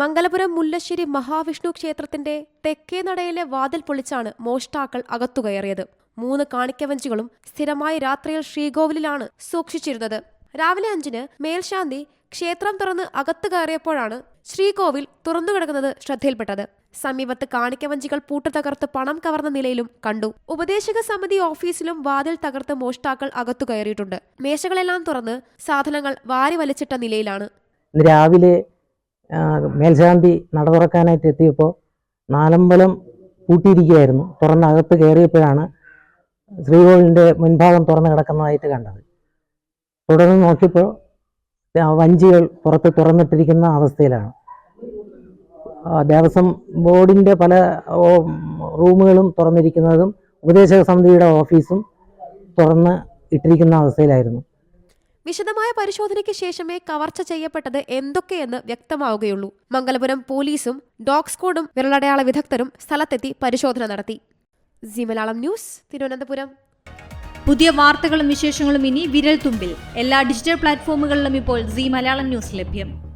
മംഗലപുരം മുല്ലശ്ശേരി മഹാവിഷ്ണു ക്ഷേത്രത്തിന്റെ തെക്കേ നടയിലെ വാതിൽ പൊളിച്ചാണ് മോഷ്ടാക്കൾ അകത്തുകയറിയത്. മൂന്ന് കാണിക്കവഞ്ചികളും സ്ഥിരമായി രാത്രിയിൽ ശ്രീകോവിലിലാണ് സൂക്ഷിച്ചിരുന്നത്. രാവിലെ അഞ്ചിന് മേൽശാന്തി ക്ഷേത്രം തുറന്ന് അകത്തു കയറിയപ്പോഴാണ് ശ്രീകോവിൽ തുറന്നുകിടക്കുന്നത് ശ്രദ്ധയിൽപ്പെട്ടത്. സമീപത്ത് കാണിക്കവഞ്ചികൾ പൂട്ട് തകർത്ത് പണം കവർന്ന നിലയിലും കണ്ടു. ഉപദേശക സമിതി ഓഫീസിലും വാതിൽ തകർത്ത് മോഷ്ടാക്കൾ അകത്തു കയറിയിട്ടുണ്ട് മേശകളെല്ലാം തുറന്ന് സാധനങ്ങൾ വാരി വലിച്ചിട്ട നിലയിലാണ്. രാവിലെ മേൽശാന്തി നട തുറക്കാനായിട്ട് എത്തിയപ്പോൾ നാലമ്പലം പൂട്ടിയിരിക്കുകയായിരുന്നു. തുറന്ന് അകത്ത് കയറിയപ്പോഴാണ് ശ്രീകോവിലിന്റെ മുൻഭാഗം തുറന്ന് കിടക്കുന്നതായിട്ട് കണ്ടത്. തുടർന്ന് നോക്കിയപ്പോൾ വഞ്ചികൾ പുറത്ത് തുറന്നിട്ടിരിക്കുന്ന അവസ്ഥയിലാണ്. ദേവസ്വം ബോർഡിന്റെ പല റൂമുകളും തുറന്നിരിക്കുന്നതും ഉപദേശക സമിതിയുടെ ഓഫീസും തുറന്ന് ഇട്ടിരിക്കുന്ന അവസ്ഥയിലായിരുന്നു. വിശദമായ പരിശോധനയ്ക്ക് ശേഷമേ കവർച്ച ചെയ്യപ്പെട്ടത് എന്തൊക്കെയെന്ന് വ്യക്തമാവുകയുള്ളൂ. മംഗലപുരം പോലീസും ഡോഗ് സ്ക്വാഡും വിരലടയാള വിദഗ്ധരും സ്ഥലത്തെത്തി പരിശോധന നടത്തി. Zee Malayalam news Thiruvananthapuram. പുതിയ വാർത്തകളും വിശേഷങ്ങളും ഇനി വിരൽ തുമ്പിൽ എല്ലാ ഡിജിറ്റൽ പ്ലാറ്റ്ഫോമുകളിലും ഇപ്പോൾ സി മലയാളം ന്യൂസ് ലഭ്യം.